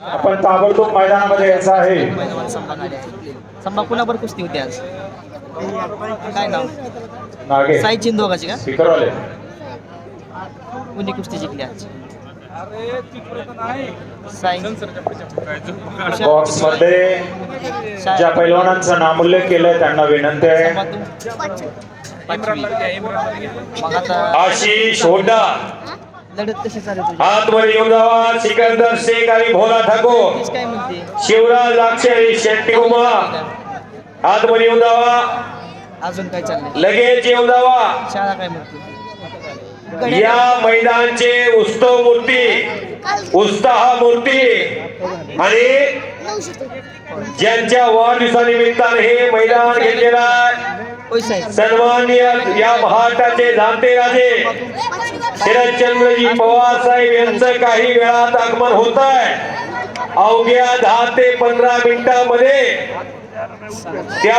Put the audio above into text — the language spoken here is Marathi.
आपण ताबडतोब मैदानामध्ये यायचं आहे. कुणाबर कुस्ती होती आज? काय नाव? नागे. साई चिंदोगाची का? स्पीकरवाले. कोणी कुस्ती जिंकली आज? साई. बॉक्समध्ये ज्या पैलवानांचं नामोल्लेख केलंय त्यांना विनंती आहे. आशिष होड्डा लढत कशी चालू येऊन जावा सिकंदर शेख आणि भोला ठाकूर. काय म्हणते? शिवराज लाक्षरी शेट्टी उमा. आतमध्ये येऊन जावा. अजून काय चाललंय? लगेच येऊन जावा. शाळा काय म्हणते? या मैदानचे उत्सव मूर्ती उत्साह मूर्ती. आणि ज्यांच्या वाढदिवसानिमित्ताने हे मैदान घेतलेलं आहे सर्वांनी या महाराष्ट्राचे जाणते राजे. शरदचंद्रजी पवार साहेब यांचं काही वेळात आगमन होत आहे अवघ्या दहा ते पंधरा मिनिटांमध्ये त्या